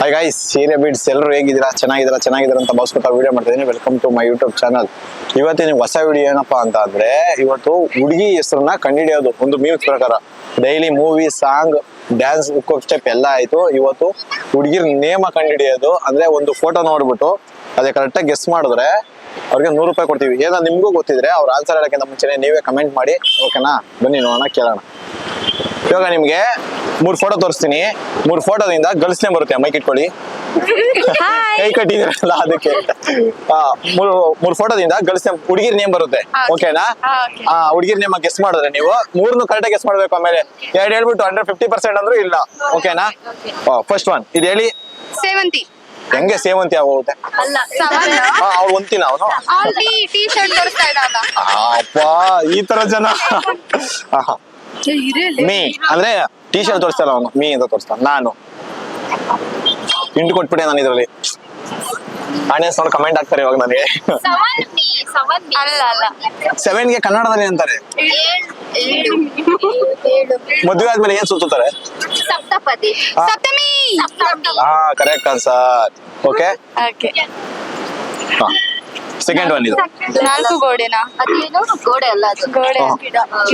Hi guys ಸೀರೆ beads ಎಲ್ಲರೂ ಹೇಗಿದ್ದೀರಾ? ಚೆನ್ನಾಗಿದ್ದೀರಾ? ಚೆನ್ನಾಗಿದ್ದೀರಾ ಅಂತ ಭಾವಿಸ್ಕೊತಾ ವೀಡಿಯೋ ಮಾಡ್ತಿದ್ದೀನಿ. Welcome to my YouTube channel ಇವತ್ತಿನ ಹೊಸ ವಿಡಿಯೋ ಏನಪ್ಪಾ ಅಂತ ಅಂದ್ರೆ ಇವತ್ತು ಹುಡುಗಿ ಹೆಸರನ್ನ ಕಂಡಿಡಿಯೋದು ಒಂದು ಮ್ಯೂಸ್ ಪ್ರಕಾರ. Daily movie song dance book step ಎಲ್ಲ ಆಯಿತು. ಇವತ್ತು ಹುಡುಗಿರ್ ನೇಮ ಕಂಡಿಡಿಯೋದು ಅಂದ್ರೆ ಒಂದು ಫೋಟೋ ನೋಡ್ಬಿಟ್ಟು ಅದೇ ಕರೆಕ್ಟಾಗಿ ಗೆಸ್ ಮಾಡಿದ್ರೆ ಅವ್ರಿಗೆ ನೂರು ರೂಪಾಯಿ ಕೊಡ್ತೀವಿ. ಏನೋ ನಿಮಗೂ ಗೊತ್ತಿದ್ರೆ ಅವ್ರ ಆನ್ಸರ್ ಹೇಳೋಕ್ಕಿಂತ ಮುಂಚೆನೆ ನೀವೇ ಕಮೆಂಟ್ ಮಾಡಿ. ಓಕೆನಾ ಬನ್ನಿ ನೋಡೋಣ, ಕೇಳೋಣ. ಇವಾಗ ನಿಮ್ಗೆ ಮೂರ್ ಫೋಟೋ ತೋರಿಸ್ತೀನಿ. ಮೂರ್ ಫೋಟೋದಿಂದ ಗರ್ಲ್ಸ್ ನೇಮ್ ಬರುತ್ತೆ ಮೈಕ್ ಇಟ್ಕೊಳ್ಳಿ. ಕೈ ಕಟ್ಟಿದಿರಲ್ಲ ಅದಕ್ಕೆ. ಆ, ಮೂರು ಮೂರ್ ಫೋಟೋದಿಂದ ಗರ್ಲ್ಸ್ ನೇಮ್ ಹುಡುಗಿರ್ ನೇಮ್ ಬರುತ್ತೆ. ಓಕೆನಾ ಆ ಹುಡುಗಿರ್ ನೇಮ್ ಗೆಸ್ ಮಾಡಿದ್ರೆ ನೀವು. ಮೂರ್ನು ಕರೆಕ್ಟ್ ಗೆಸ್ ಮಾಡ್ಬೇಕು ಆಮೇಲೆ. ಎರಡು ಹೇಳ್ಬಿಟ್ಟು ಹಂಡ್ರೆಡ್ ಫಿಫ್ಟಿ ಪರ್ಸೆಂಟ್ ಅಂದ್ರೂ ಇಲ್ಲ. ಓಕೆನಾ ಫಸ್ಟ್ ಒನ್ ಇದು ಹೇಳಿ. ಸೇವಂತಿ. ಹೆಂಗೆ ಸೇವಂತಿ ಆಗೋಗುತ್ತೆ? ಅವ್ರು ಒಂತಿನ ಅವನು? ಅಪ್ಪ ಈ ತರ ಜನ. ಆಹಾ. ಮೀ ಅಂದ್ರೆ ಟಿ ಶರ್ಟ್ ತೋರಿಸ್ತಾರ ಅವನು ಮೀ ಅಂತ ತೋರಿಸ್ತಾನ ನಾನು. ಇಂಟು ಕೊಟ್ಬಿಟ್ಟೆ ನಾನು ಇದ್ರಲ್ಲಿ. ಆಡಿಯನ್ಸ್ ನೋಡಿ ಕಮೆಂಟ್ ಹಾಕ್ತಾರೆ ಇವಾಗ ನನಗೆ. ಅಲ್ಲ ಅಲ್ಲ. ಸೆವೆನ್ಗೆ ಕನ್ನಡದಲ್ಲಿ ಅಂತಾರೆ. ಮದುವೆ ಆದ್ಮೇಲೆ ಏನ್ ಸುತ್ತಾರೆ ಸಪ್ತಪದಿ. ಸಪ್ತಮಿ. ಹಾ correct answer okay okay second one ಇದು. ನಾಲ್ಕು ಗೋಡೆನಾ? ಅದೇನು ಗೋಡೆ ಅಲ್ಲ ಅದು. ಗೋಡೆ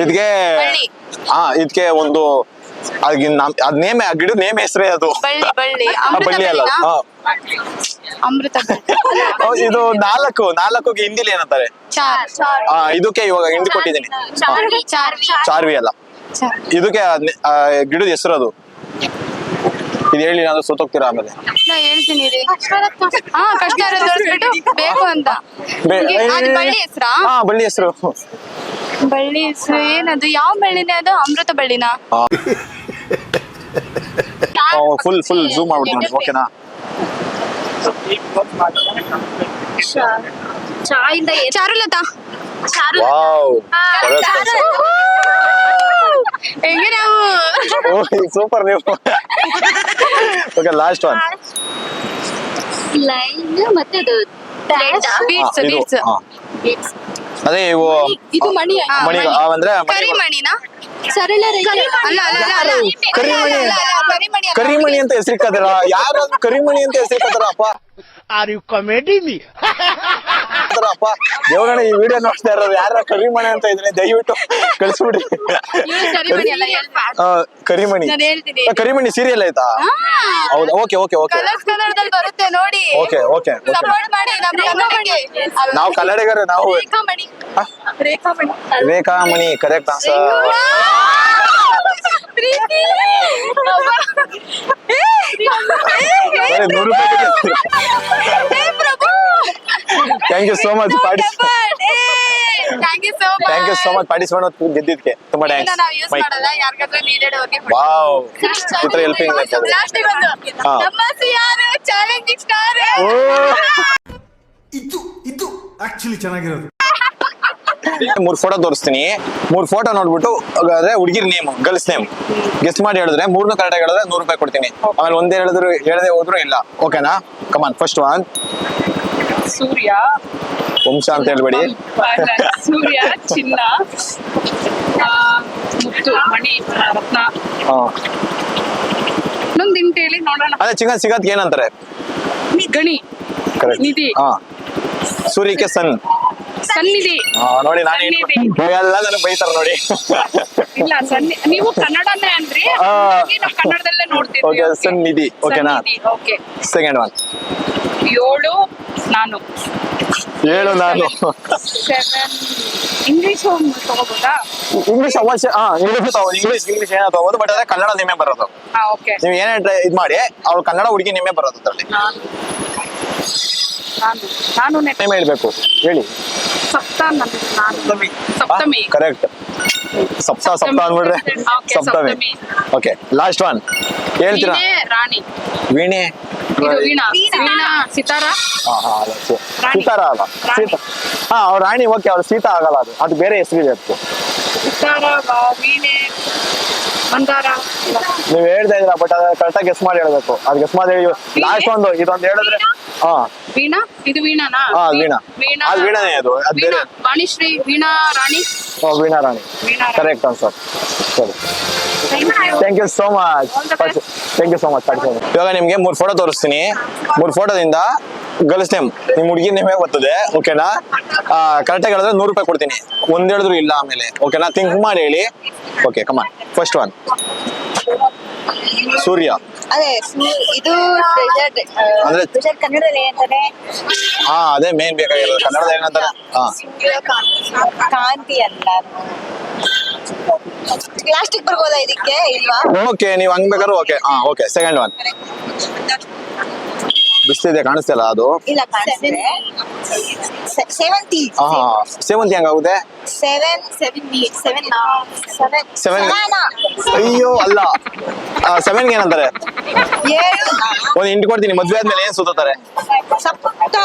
ಇದಕ್ಕೆ ಬಳ್ಳಿ. ಹಾ ಇದಕ್ಕೆ ಒಂದು ನಮ್- ಅದ್ ನೇಮ್ ಆ ಗಿಡ ನೇಮ್ ಹೆಸರೇ ಅದು. ಬಳ್ಳಿ ಬಳ್ಳಿ. ಅಮೃತ ಬಳ್ಳಿ ಅಲ್ಲ. ಹಾ. ಅಮೃತ ಬಳ್ಳಿ. ಓ, ಇದು ನಾಲ್ಕು ನಾಲ್ಕು ಹಿಂದಿಲಿ ಏನಂತಾರೆ? ಚಾರ್. ಆ ಇದಕ್ಕೆ ಇವಾಗ ಹಿಂದಿ ಕೊಟ್ಟಿದ್ದೀನಿ. ಚಾರ್ವಿ. ಚಾರ್ವಿ ಚಾರ್ವಿ. ಅಲ್ಲ ಇದಕ್ಕೆ ಗಿಡದ ಹೆಸರು ಅದು. ಇದು ಹೇಳಿ ನಾನು ಸೋತೋಗ್ತೀರಾ ಆಮೇಲೆ? ನಾ ಹೇಳ್ತೀನಿ ರೀ. ಹಾ ಕಷ್ಟ ಇರೋದು ತೋರಿಸ್ಬಿಟ್ಟು ಬೇಕು ಅಂತ. ಬೆ- ಅದು ಬಳ್ಳಿ ಹೆಸ್ರಾ? ಹಾ ಬಳ್ಳಿ ಹೆಸರು. ಬಳ್ಳಿ ಹೆಸರು ಏನದು? ಯಾವ ಬಳ್ಳಿನೇ ಅದು? ಅಮೃತ ಬಳ್ಳಿನಾ? ಫುಲ್ ಫುಲ್ ಝೂಮ್ ಮಾಡ್ಬಿಟ್ಟು ಓಕೆನಾ? ಚಾಯಿಂದ ಚಾರುಲತಾ? ಚಾರು ವಾವ್ ಹೆಂಗೆ ನಾವು? ಸೂಪರ್ ನೀವು. ಓಕೆ ಲಾಸ್ಟ್ ಒನ್ ಲೈನ್ ಮತ್ತೆ ಅದು ಬೀಟ್ಸ್ ಬೀಟ್ಸ್ ಅದೇ ಇವು ಇದು ಮಣಿ ಮಣಿ. ಮಣಿ- ಕರಿಮಣಿನಾ ಸರಳ ಅಲ್ಲ ಅಲ್ಲ ಕರಿಮಣಿ ಕರಿಮಣಿ ಕರಿಮಣಿ ಅಂತ ಹೆಸರಿಕ್ಕದಾರ? ಯಾರಾದ್ರೂ ಕರಿಮಣಿ ಅಂತ ಹೆಸರಿಕ್ಕದಾರ ಅಪ್ಪ? Are you comedy me? ಅಪ್ಪ ದೇವಗಣ ಈ ವಿಡಿಯೋ ನೋಡ್ತಾ ಇರೋರು ಯಾರ ಕರಿಮಣಿ ಅಂತ ಇದ್ರೆ ದಯವಿಟ್ಟು ಕಳಿಸ್ಬಿಡ್ರಿ. ಇವ್ರು ಕರಿಮಣಿ ಅಲ್ಲ ಹೇಳ್ಬಾರ್ದು. ಆ, ಕರಿಮಣಿ. ನಾನು ಹೇಳ್ತೀನಿ. ಆ, ಕರಿಮಣಿ ಸೀರಿಯಲ್ ಆಯ್ತಾ? ಹೌದಾ ಓಕೆ ಓಕೆ ಓಕೆ. ಕಲರ್ಸ್ ಕನ್ನಡದಲ್ಲಿ ಬರುತ್ತೆ ನೋಡಿ. Okay okay okay. ಸಪೋರ್ಟ್ ಮಾಡಿ ನಮ್ಮ ಕನ್ನಡಕ್ಕೆ. ನಾವು ಕನ್ನಡಿಗರು ನಾವು ರೇಖಾಮಣಿ. ಆ? ರೇಖಾಮಣಿ. Rekhamani correct answer Preethi. ನೂರು ರೂಪಾಯಿ thank you so much participate thank you so much thank you so much participate ಗೆದ್ದಿದ್ಕೆ. ತುಂಬಾ ಥ್ಯಾಂಕ್ಸ್ ನಾವು ಯೂಸ್ ಮಾಡಲ್ಲ. ಯಾರಿಗಾದ್ರೂ ನೀಡೆಡ್ ಅವ್ರಿಗೆ ವಾವ್ ಈ ತರ ಹೆಲ್ಪಿಂಗ್ ಲಾಸ್ಟ್ ಒಂದು ಹಾ. ನಮ್ಮ ಸಿಯಾರು ಚಾಲೆಂಜಿಂಗ್ ಸ್ಟಾರ್ ಇದು ಇದು ಆಕ್ಚುಲಿ ಚೆನ್ನಾಗಿರೋದು. ಮೂರ್ ಫೋಟೋ ತೋರಿಸ್ತೀನಿ. ಮೂರ್ ಫೋಟೋ ನೋಡ್ಬಿಟ್ಟು ಅದೇ ಹುಡುಗಿರ್ ನೇಮ್ ಗರ್ಲ್ಸ್ ನೇಮ್ ಗೆಸ್ಟ್ ಮಾಡಿ ಹೇಳಿದ್ರೆ ಮೂರ್ನು ಕರೆಕ್ಟ್ ಹೇಳಿದ್ರೆ ನೂರು ರೂಪಾಯಿ ಕೊಡ್ತೀನಿ. ಆಮೇಲೆ ಒಂದೇ ಹೇಳಿದ್ರು ಹೇಳದೆ ಹೋದ್ರು ಇಲ್ಲ. ಓಕೆನಾ ಕಮಾನ್ ಫಸ್ಟ್ ಒನ್ ಸೂರ್ಯ. ವಂಶ ಅಂತ ಹೇಳ್ಬೇಡಿ. ಸೂರ್ಯ ಚಿನ್ನ ಮುತ್ತು ಮಣಿ ರತ್ನ. ಇನ್ನೊಂದು ಇಂಟ್ ಹೇಳಿ ನೋಡೋಣ. ಅದೇ ಚಿಕನ್ ಸಿಗತ್ ಏನಂತಾರೆ? ಗಣಿ ನಿಧಿ. ಸೂರ್ಯಕ್ಕೆ ಸನ್. ಸನ್ನಿಧಿ. ನೋಡಿ ನಾನು ಸನ್ನಿಧಿ. ಎಲ್ಲ ನನಗೆ ಬೈತಾರ ನೋಡಿ. ಇಲ್ಲ ಸನ್ನಿ ನೀವು ಕನ್ನಡನೇ ಅಂದ್ರಿ ಆ. ಹಾಗಾಗಿ ನಾವು ಕನ್ನಡದಲ್ಲೇ ನೋಡ್ತಿದ್ವಿ ಓಕೆ ಸನ್ನಿಧಿ ಓಕೆನಾ ಓಕೆ ಸೆಕೆಂಡ್ ಒನ್ ಏಳು ನಾನು. ಏಳು ನಾನು. Seven English ತಗೋಬೋದಾ? ಇಂಗ್ಲಿಷ್ ಅವಶ್ಯ ಹಾ ಇಂಗ್ಲಿಷ್ ತಗೋ ಇಂಗ್ಲಿಷ್ ಇಂಗ್ಲಿಷ್ ಏನೋ ತಗೋದು ಬಟ್ ಅದೇ ಕನ್ನಡ ನಿಮ್ಮೆ ಬರೋದು. ಹಾ ಓಕೆ ನೀವು ಏನೇ ಟ್ರೈ ಇದು ಮಾಡಿ ಅವ್ರು ಕನ್ನಡ ಹುಡುಗಿ ನಿಮ್ಮೆ ಬರೋದು ಅದರಲ್ಲಿ. ನಾನು. ನಾನು ನಾನು ನೆಟ್ ನೇಮ್ ಹೇಳ್ಬೇಕು. ಹೇಳಿ. ಸಪ್ತ ನಾನು ಸಪ್ತಮಿ ಕರೆಕ್ಟ್ ಸಪ್ತ ಸಪ್ತ Okay, ಸಪ್ತಮಿ. ಸಪ್ತಮಿ. ಓಕೆ ಲಾಸ್ಟ್ ಒನ್ ಹೇಳ್ತೀರಾ? ರಾಣಿ. ವೀಣೆ? ಸಿತಾರ. ಸೀತಾರ ಅಲ್ಲ. ಸೀತಾ ಹಾ ಅವ್ರ ರಾಣಿ ಓಕೆ ಅವ್ರ ಸೀತಾ ಆಗಲ್ಲ ಅದು. ಅದು ಬೇರೆ ಹೆಸರಿದೆ ಅದಕ್ಕೆ ನೀವು ಹೇಳ್ತಾ ಇದ್ರ ಬಟ್ ಅದ ಕರೆಕ್ಟಾಗಿ ಗೆಸ್ ಮಾಡಿ ಹೇಳ್ಬೇಕು. ಅದ್ ಗೆಸ್ ಮಾಡಿ ಲಾಸ್ಟ್ ಒಂದು ಇದೊಂದು ಹೇಳಿದ್ರೆ ಹಾ. ವೀಣಾ? ಇದು ವೀಣಾನಾ? ಹಾ, ವೀಣಾ. ವೀಣಾ. ಅದು ವೀಣಾನೇ ಅದು, ಅದು ಬೇರೆ. ವೀಣಾ. ವಾಣಿಶ್ರೀ ವೀಣಾ ರಾಣಿ? ಓ, ವೀಣಾ ರಾಣಿ. ವೀಣಾ ರಾಣಿ. ಕರೆಕ್ಟ್ ಆನ್ಸರ್ ಸರಿ. Thank you so much thank you so much ಇವಾಗ ನಿಮ್ಗೆ ಮೂರು ಫೋಟೋ ತೋರಿಸ್ತೀನಿ. ಮೂರು ಫೋಟೋದಿಂದ ಗರ್ಲ್ಸ್ ನೇಮ್ ನಿಮ್ ಹುಡುಗಿ ನೇಮ್ ಬರ್ತದೆ? ಓಕೆನಾ ಕರೆಕ್ಟಾಗಿ ಹೇಳಿದ್ರೆ ನೂರು ರೂಪಾಯಿ ಕೊಡ್ತೀನಿ. ಒಂದ್ ಹೇಳಿದ್ರು ಇಲ್ಲ ಆಮೇಲೆ. ಓಕೆನಾ ಥಿಂಕ್ ಮಾಡಿ ಹೇಳಿ. Okay come on first one Surya. ಅದೇ ಇದು ಅಂದ್ರೆ- ಟ್ರೆಜರ್ ಕನ್ನಡದಲ್ಲಿ ಏನಂತಾರೆ ಹಾ ಅದೇ ಮೇನ್ ಬೇಕಾಗಿರೋದು. ಕನ್ನಡದ ಏನಂತಾರೆ? ಹಾ. ಕಾಂತಿ ಅಂತ ಪ್ಲಾಸ್ಟಿಕ್ ಬರ್ಬೋದಾ ಇದಕ್ಕೆ ಇಲ್ವಾ? ಓಕೆ ನೀವು ಹಂಗ್ ಬೇಕಾದ್ರೂ ಓಕೆ ಹಾ ಓಕೆ ಸೆಕೆಂಡ್ ಒನ್ ಬಿಸ್ತಿದೆ ಕಾಣಿಸ್ತಿಲ್ಲ ಅದು? ಇಲ್ಲ ಕಾಣಿಸ್ತಿದೆ. ಸೆವೆಂಟಿ ಹಾ Sevanthi ಹೆಂಗಾಗುತ್ತೆ seven seven seven seven Seven. ಅಯ್ಯೋ ಅಲ್ಲ. ಸೆವೆನ್ ಏನಂತಾರೆ? ಏಳು ಒಂದ್ ಇಂಟು ಕೊಡ್ತೀನಿ ಮದ್ವೆ ಆದ್ಮೇಲೆ ಏನ್ ಸುತ್ತಾರೆ ಸಪ್ತ.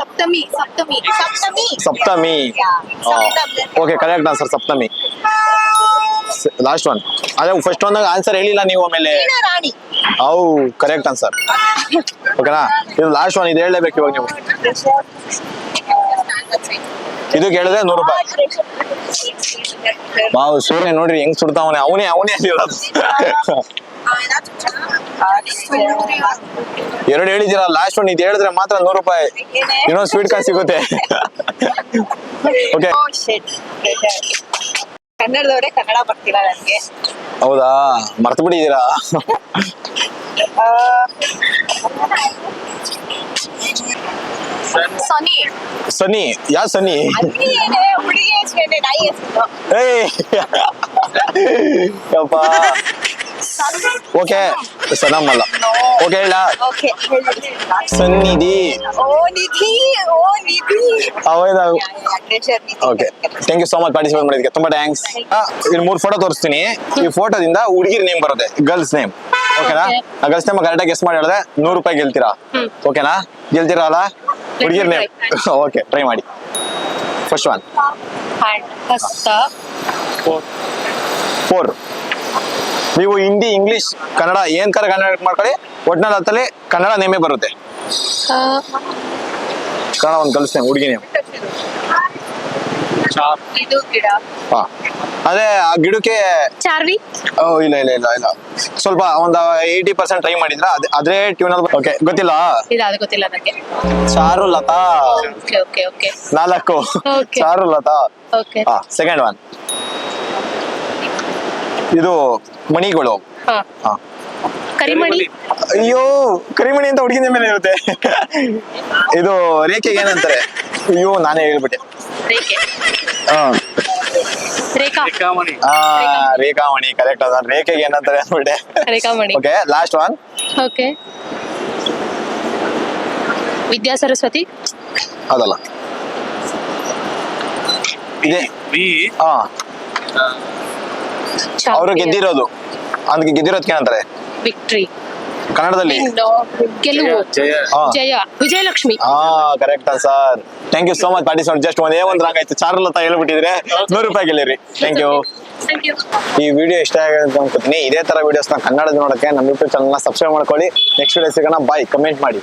ಸಪ್ತಮಿ Saptami Saptami. Saptami. Saptami. Okay correct answer Saptami. Last one ಅದೇ ಫಸ್ಟ್ ಒಂದಾಗ ಆನ್ಸರ್ ಹೇಳಿಲ್ಲ ನೀವು ಆಮೇಲೆ. ಹೌ ರಾಣಿ. ಅವು ಕರೆಕ್ಟ್ ಆನ್ಸರ್ ಓಕೆನಾ ಇದು ಲಾಸ್ಟ್ ಒನ್ ಇದು ಹೇಳಲೇಬೇಕು ಇವಾಗ ನೀವು. ಇದು ಕೇಳಿದ್ರೆ ನೂರು ರೂಪಾಯಿ. ಮಾವು ಸೂರ್ಯ ನೋಡ್ರಿ ಹೆಂಗ್ ಸುಡ್ತಾವನೆ. ಅವನೇ ಅವನೇ ಎರಡು ಹೇಳಿದಿರ ಲಾಸ್ಟ್ ಒನ್ ಇದು ಹೇಳಿದ್ರೆ ಮಾತ್ರ ನೂರು ರೂಪಾಯಿ. ಇನ್ನೊಂದು ಸ್ವೀಟ್ ಕಾರ್ಡ್ ಸಿಗುತ್ತೆ. Okay Oh. ಕನ್ನಡದವರೇ ಕನ್ನಡ ಬರ್ತಿಲ್ಲ ನನಗೆ. ಹೌದಾ? ಮರ್ತು ಬಿಟ್ಟಿದ್ದೀರಾ? ಸನಿ ಯಾ ಸನಿ ಅಲ್ಲಿ ಏನೇ ಹುಡುಗಿ ಹೆಸರೇನೆ ನಾಯಿ ಹೆಸರು. ಏಯ್ ಯಪ್ಪ. ಓಕೆ. ಸನಮ್ ಅಲ್ಲ ಓಕೆ ಹೇಳ. ಸನ್ನಿಧಿ. ಓ ನಿಧಿ. ಓ ನಿಧಿ. ಹೌದಾ okay. Thank you so much participate ಮಾಡಿದ್ದಕ್ಕೆ. ತುಂಬಾ ಥ್ಯಾಂಕ್ಸ್ ಇಲ್ಲಿ ಮೂರು ಫೋಟೋ ತೋರಿಸ್ತೀನಿ. ಈ ಫೋಟೋದಿಂದ ಹುಡುಗಿರ್ ನೇಮ್ ಬರುತ್ತೆ. ಗರ್ಲ್ಸ್ ನೇಮ್ ಓಕೆನಾ ಆ ಗರ್ಲ್ಸ್ ನೇಮ್ ಕರೆಕ್ಟಾಗಿ ಗೆಸ್ ಮಾಡಿ ಹೇಳಿದ್ರೆ ನೂರು ರೂಪಾಯಿ ಗೆಲ್ತೀರಾ? ಓಕೆನಾ ಗೆಲ್ತೀರಾ ಅಲ್ಲ? ಹುಡುಗಿರ್ ನೇಮ್ ಓಕೆ ಟ್ರೈ ಮಾಡಿ. ಫಸ್ಟ್ ಒನ್ ಹಸ್ತ ಫೋರ್ ನೀವು ಹಿಂದಿ ಇಂಗ್ಲಿಷ್ ಕನ್ನಡ ಏನ್ ಕರ ಕನ್ನಡ ಮಾಡ್ಕೊಳ್ಳಿ ಒಟ್ನಲ್ಲಿ ಹತ್ತಲ್ಲಿ ಕನ್ನಡ ನೇಮೇ ಬರುತ್ತೆ. ಕನ್ನಡ ಒಂದು ಕಲಿಸ್ತೇನೆ ಹುಡುಗಿ ನೇಮ್ ಇದು ಗಿಡ. ಹಾ. ಅದೇ ಆ ಗಿಡಕ್ಕೆ ಚಾರ್ವಿ ಓ ಇಲ್ಲ ಇಲ್ಲ ಇಲ್ಲ ಇಲ್ಲ. ಸ್ವಲ್ಪ ಒಂದು ಏಯ್ಟಿ ಪರ್ಸೆಂಟ್ ಟ್ರೈ ಮಾಡಿದ್ರ? ಅದೇ ಅದೇ ಟ್ಯೂನ್ ಓಕೆ ಗೊತ್ತಿಲ್ಲ? ಇಲ್ಲ ಅದು ಗೊತ್ತಿಲ್ಲ ನನಗೆ ಚಾರು ಲತಾ. Okay okay okay. ನಾಲ್ಕು. Charulata. Okay. Second one ಇದು ಮಣಿಗಳು. ಹಾ. ಹಾ. ಕರಿಮಣಿ? ಅಯ್ಯೋ ಕರಿಮಣಿ ಅಂತ ಹುಡುಗಿನ ಮೇಲೆ ಇರುತ್ತೆ ಇದು ರೇಖೆಗೆ ಏನಂತಾರೆ? ಅಯ್ಯೋ ನಾನೇ ಹೇಳ್ಬಿಟ್ಟೆ. ರೇಖೆ. ಹಾ. ರೇಖಾ. ಆ, ರೇಖಾಮಣಿ ಕರೆಕ್ಟ್ ಅದ ರೇಖೆಗೆ ಏನಂತಾರೆ ಅಂದ್ಬಿಟ್ಟೆ. Rekhamani. Okay last one okay Vidya Saraswati? ಅದಲ್ಲ. ಇದೆ. ಹಾ. ಅವರು ಗೆದ್ದಿರೋದು. ಅದಕ್ಕೆ ಗೆದ್ದಿರೋದಕ್ಕೆ ಏನಂತಾರೆ? ವಿಕ್ಟ್ರಿ ಕನ್ನಡದಲ್ಲಿ. ಗೆಲುವು. ಜಯ ವಿಜಯಲಕ್ಷ್ಮಿ. ಹಾ correct sir thank you so much participate just ಒಂದೇ ಒಂದ್ ರಾಗ ಆಯ್ತು. ಚಾರ್ಲತಾ ಹೇಳ್ಬಿಟ್ಟಿದ್ರೆ ನೂರು ರೂಪಾಯಿ ಗೆಲ್ಲಿರಿ. ಥ್ಯಾಂಕ್ ಯು ಥ್ಯಾಂಕ್ ಯು ಈ ವಿಡಿಯೋ ಇಷ್ಟ ಆಗಿದೆ ಅಂತ ಅನ್ಕೋತೀನಿ. ಇದೇ ತರ ವಿಡಿಯೋಸ್ನ ಕನ್ನಡದ ನೋಡಕ್ಕೆ ನಮ್ಮ ಯೂಟ್ಯೂಬ್ ಚಾನಲ್ನ ಸಬ್ಸ್ಕ್ರೈಬ್ ಮಾಡ್ಕೊಳ್ಳಿ. ನೆಕ್ಸ್ಟ್ ವಿಡಿಯೋ ಸಿಗೋಣ. ಬಾಯ್ ಕಮೆಂಟ್ ಮಾಡಿ.